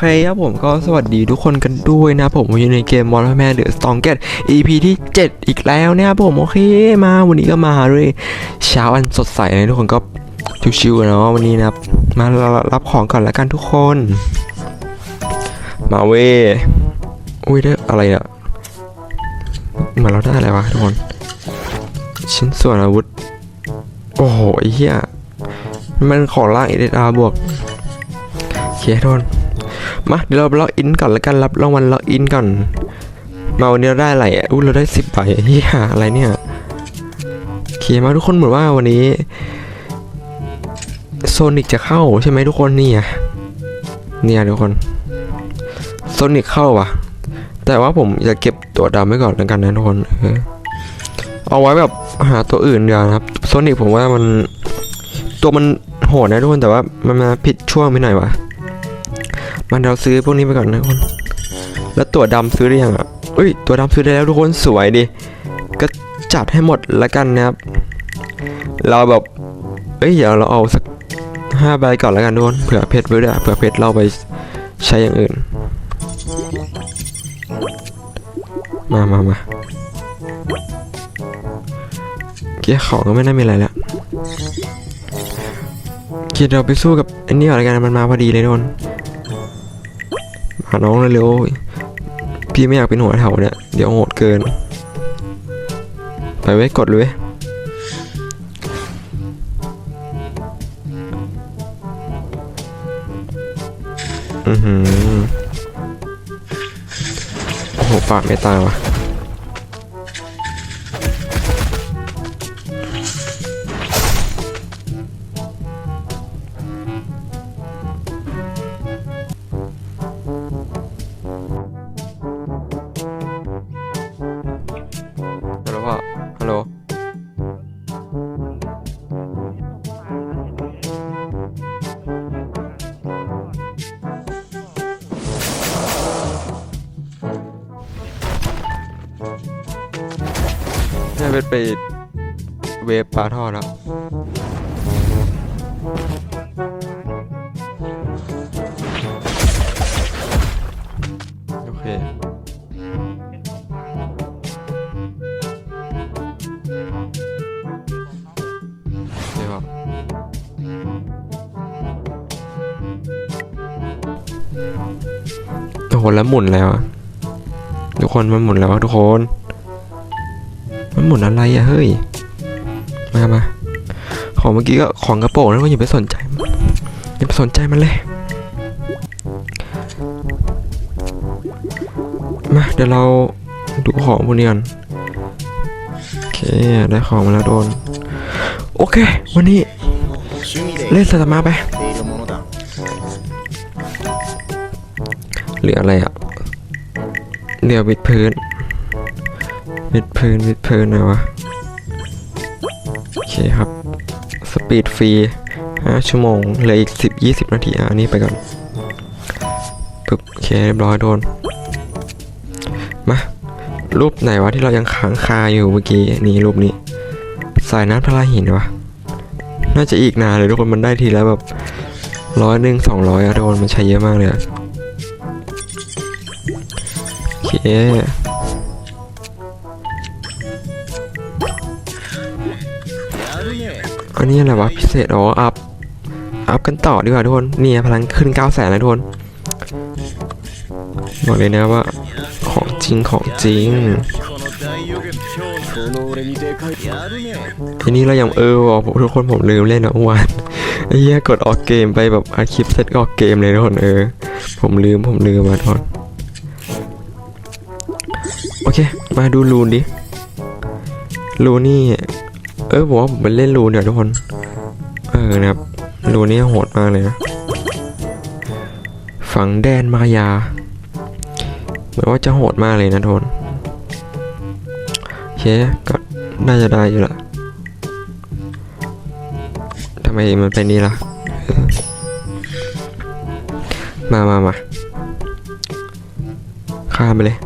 โอเคครับผมก็สวัสดีทุกคนกันด้วยนะผมอยู่ในเกม Modern Man The Strongest EP ที่ 7 อีกแล้วนี่ยครับผมโอเคมาวันนี้ก็มาด้วยเช้าอันสดใสเลยทุกคนก็ชิวๆเนาะวันนี้นะครับมารับของก่อนล้วกันทุกคน มาเวอุ้ยได้อะไรอะเหมือนเราได้อะไรวะทุกคน ชิ้นส่วนอาวุธ โอ้โหไอ้เหี้ยมันของล่างเอเดอาบวกโอเคทุกคน มาเดี๋ยวเราล็อกอินก่อนแล้วกันรับรางวัลล็อกอินก่อน มาวันนี้เราได้อะไรอะอู้เราได้สิบใบเฮียอะไรเนี่ยโอเคมาทุกคนเหมือนว่าวันนี้โซนิกจะเข้าใช่ไหมทุกคนนี่อะเนี่ยทุกคนโซนิกเข้าว่ะ แต่ว่าผมจะเก็บตัวดำไว้ก่อนแล้วกันนะทุกคนเออเอาไว้แบบหาตัวอื่นเดียวนะครับโซนิกผมว่ามันตัวมันโหดนะทุกคนแต่ว่ามันมาผิดช่วงไปหน่อยว่ะ มันเราซื้อพวกนี้ไปก่อนนะทุกคนแล้วตัวดำซื้อได้ยังอะอุ้ย ตัวดำซื้อได้แล้วทุกคนสวยดิก็จัดให้หมดละกันนะครับ เราแบบเอ้ยเดี๋ยวเราเอาสักห้าใบก่อนละกันทุกคนเผื่อเพชรไว้ด้วยเผื่อเพชรเราไปใช้อย่างอื่น มามามาเกียร์ของก็ไม่น่ามีอะไรแล้วเกียร์เราไปสู้กับไอันนี้ก่อนละกันมันมาพอดีเลยทุกคน หาน้องเร็วๆพี่ไม่อยากเป็นหัวแถวเนี่ย เดี๋ยวโหดเกิน ไปไว้กดเลยว้ยอือหือโอ้โหปากไม่ตายวะ่ะ แม่เป็นไปเวฟปลาทอดแล้วโอเคเดี๋ยวโอ้โหแล้วหมุนแล้วอะทุกคนมันหมุนแล้วทุกคน มันหมดอะไรอะเฮ้ย มามาของเมื่อกี้ก็ของกระโปรงแล้วก็อย่าไปสนใจอย่าไปสนใจมันเลย มาเดี๋ยวเราดูของพวกนี้ก่อนโอเคได้ของมาแล้วโดน โอเค วันนี้ เล่นสตาร์มาไป เหลืออะไรอะเหลือบิดพื้น วิดพื้นวิดพื้นนะวะ โอเคครับ สปีดฟรี5ชั่วโมงเหลืออีก10 20นาทีอะอันนี้ไปก่อนปึ๊บโอเคเรียบร้อยโดน มา รูปไหนวะที่เรายังค้างคาอยู่เมื่อกี้ นี่รูปนี้ สายน้ำพลาหินวะ น่าจะอีกนานเลยทุกคนมันได้ทีแล้วแบบร้อยหนึ่งสองร้อยอะทุกคนมันใช้เยอะมากเลยโอเค อันนี้อะไรวะพิเศษอ๋ออัพอัพกันต่อดีกว่าทุกคนเนี่ยพลังขึ้น9 0 0แสนแล้วทุกคนบอกเลยนะว่าของจริงของจริงทีนี้เรายังเออทุกคนผมลืมเล่นนะวันไอ้เหี้ยกดออกเกมไปแบบอาคลิปเสร็จออกเกมเลยทุกคนเออ ผมลืมผมลืมมาทุกคนโอเค มาดูลูนดิลูนี่ เออผมว่าผมไปเล่นรูนเดี๋ยทุกคน เออนะครับรูนนี่โหดมากเลยนะฝังแดนมายา เหมือนว่าจะโหดมากเลยนะทุกคนโอเคก็น่าจะได้อยู่ละทำไมมันเป็นนี้ล่ะ มามามาข้ามไปเลย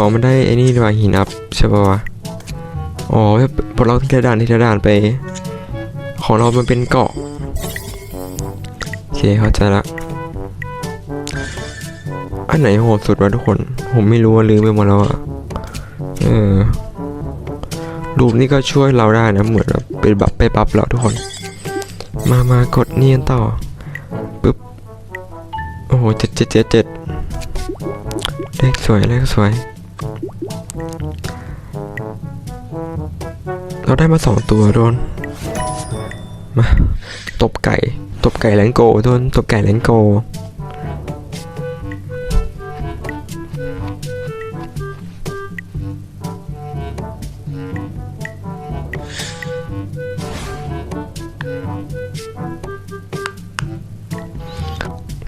อ๋อ มันได้ไอ้นี่ดีกว่าหินอัพใช่ป่าวะ อ๋อพอเราที่ละด่านที่ละด่านไป ของเรามันเป็นเกาะ โอเค เข้าใจละ อันไหนโหดสุดวะทุกคน ผมไม่รู้ว่าลืมไปหมดแล้วอะเออรูปนี่ก็ช่วยเราได้นะ เหมือนเป็นบัฟไปบัฟเราทุกคน มามากดเนียนต่อปึ๊บ โอ้โหเจ็ดเจ็ดเจ็ดเจ็ดเลขสวยเลขสวย เราได้มาสองตัวโดน มา ตบไก่ ตบไก่แรงโกโดน ตบไก่แรงโก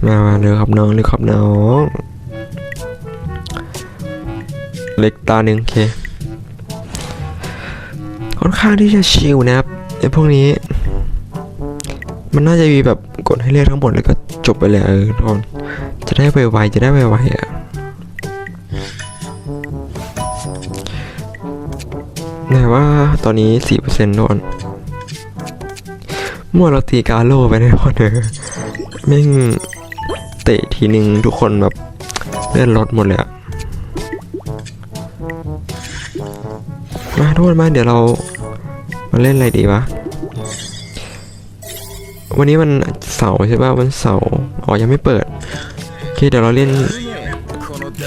มามาเร็วครับน้องเร็วครับน้อง เล็กตาหนึ่งโอเคค่อนข้างที่จะชิลนะครับไอ้พวกนี้ มันน่าจะมีแบบกดให้เรียกทั้งหมดแล้วก็จบไปเลยเออทุกคนจะได้ไวๆจะได้ไวๆอะแต่ว่าตอนนี้สี่เปอร์เซ็นต์ทุกคนมื่อเราตีกาโลไปในพอเนอแม่งเตะทีหนึ่งทุกคนแบบเลื่อนรถหมดเลยอะ มาทุกคนมาเดี๋ยวเรามาเล่นอะไรดีวะ วันนี้มันเสาร์ใช่ป่ะวันเสาร์อ๋อยังไม่เปิดโอเคเดี๋ยวเราเล่น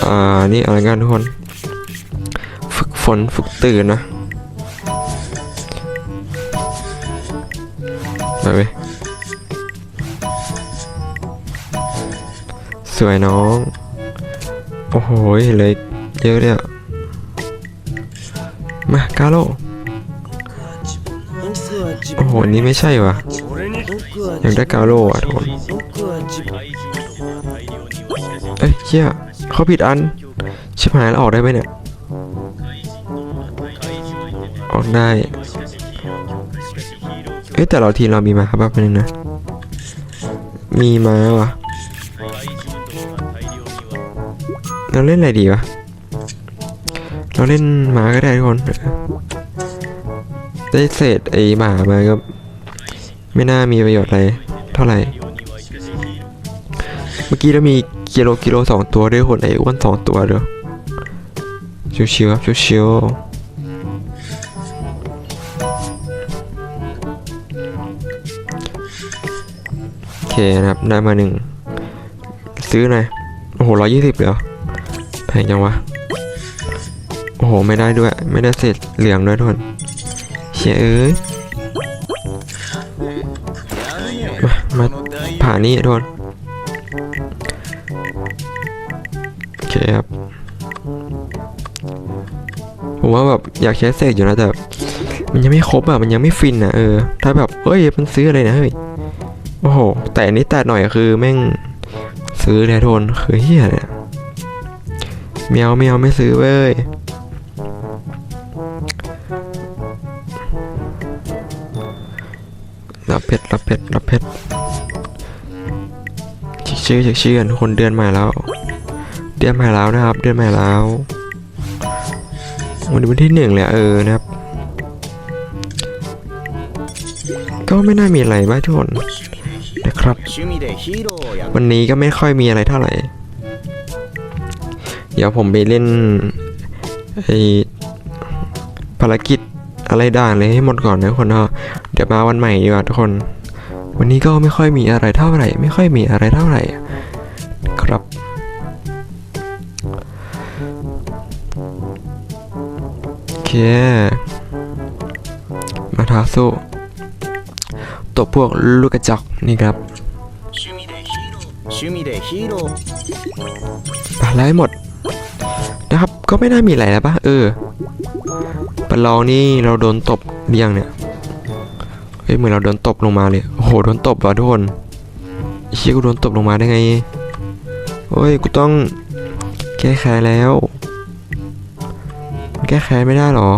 อ่านี่อะไรกันทุกคน ฝึกฝนฝึกตื่นนะไปเว้ยสวยน้อง โอ้โหเหลยเยอะเลยอะ มากาโลโอ้โหนี่ไม่ใช่วะอยางได้กาโลอะทุกคนเอ้ยเชี่ยเขาผิดอัน ชิบหายแล้วออกได้ไหมเนี่ย ออกได้ เอ้แต่เราทีเรามีมาครับแป๊บนึงนะ มีมาวะเราเล่นอะไรดีวะ เราเล่นหมาก็ได้ทุกคน ได้เศษไอหมามาก็ไม่น่ามีประโยชน์อะไรเท่าไหร่ เมื่อกี้เรามีกิโลกิโลสองตัวด้วยคนไอ้อ้วนสองตัวเด้อชิวๆครับชิวๆโอเคนะครับได้มาหนึ่งซื้อหน่อยโอ้โหร้อยยี่สิบเหรอแพงจังวะ โอ้โห ไม่ได้ด้วย ไม่ได้เสร็จเหลืองด้วยทุนเชี่ยเอ้ยมามาผ่านี้ทุนโอเคครับผมว่าแบบอยากใช้เสกอยู่นะแต่มันยังไม่ครบอะมันยังไม่ฟินอะเออ ถ้าแบบเอ้ยมันซื้ออะไรนะเฮ้ยโอ้โห แต่อันนี้แต่หน่อยคือแม่งซื้อแทนทนคือเฮียเนี่ยเมียวเมียวไม่ซื้อเว้ย เพชรรับเพชรรับเพชรชิคชื่อชิคชื่อกันคนเดือนใหม่แล้ว เดือนใหม่แล้วนะครับ เดือนใหม่แล้ว วันนี้วันที่หนึ่งเลยเออนะครับ ก็ไม่น่ามีอะไรบ้างทุกคนนะครับ วันนี้ก็ไม่ค่อยมีอะไรเท่าไหร่ เดี๋ยวผมไปเล่นไอภารกิจ อะไรด่างเลยให้หมดก่อนนะทุกคนเนาะเดี๋ยวมาวันใหม่ดีกว่าทุกคน วันนี้ก็ไม่ค่อยมีอะไรเท่าไหร่ ไม่ค่อยมีอะไรเท่าไหร่ ครับ โอเค มาทาสู้ตบพวกลูกกระจกนี่ครับปลไล่หมด ก็ไม่น่ามีอะไรแล้วปะเออประลองนี่เราโดนตบหรือยังเนี่ยเฮ้ยเหมือนเราโดนตบลงมาเลยโอ้โหโดนตบว่ะทุกคนเชี่ยกูโดนตบลงมาได้ไงโอ้ยกูต้องแก้แค้นแล้ว แก้แค้นไม่ได้หรอ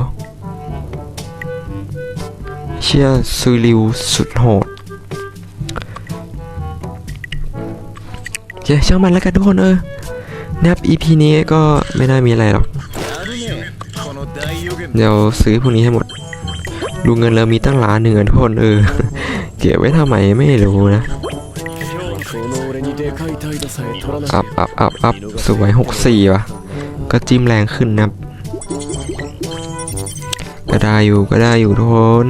เชี่ยซูริวสุดโหดเจ๊ช่างมันแล้วกันทุกคนเออ นับ EP นี้ก็ไม่น่ามีอะไรหรอก เดี๋ยวซื้อพวกนี้ให้หมด ดูเงินเรามีตั้งล้านหนึ่งทนเออ เก็บไว้ทำไมไม่รู้นะ อับอับอับอับสวยหกสี่วะก็จิ้มแรงขึ้นนะก็ได้อยู่ก็ได้อยู่ทน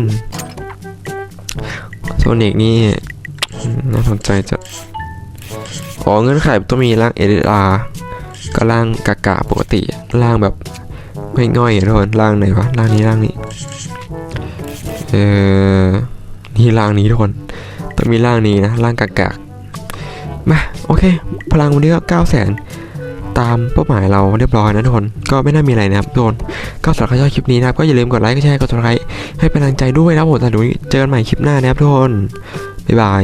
โซนิกนี่น่าสนใจจะขอเงินไขต้องมีร่างเอเดอาร์ ก็ร่างกากาปกติร่างแบบไม่ง่อยอทุกคนร่างไหนวะร่างนี้ร่างนี้เออนี่ร่างนี้ทุกคนต้องมีร่างนี้นะร่างกากามาโอเค พลังวันนี้ก็เก้าแสนตามเป้าหมายเราเรียบร้อยนะทุกคนก็ไม่น่ามีอะไรนะครับทุกคนก็สำหรับใครชอบคลิปนี้นะครับก็อย่าลืมกดไลค์กดแชร์กด subscribe ให้เป็นกำลังใจด้วยนะครับผมแต่เดี๋ยเจอกันใหม่คลิปหน้านะครับทุกคนบ๊ายบาย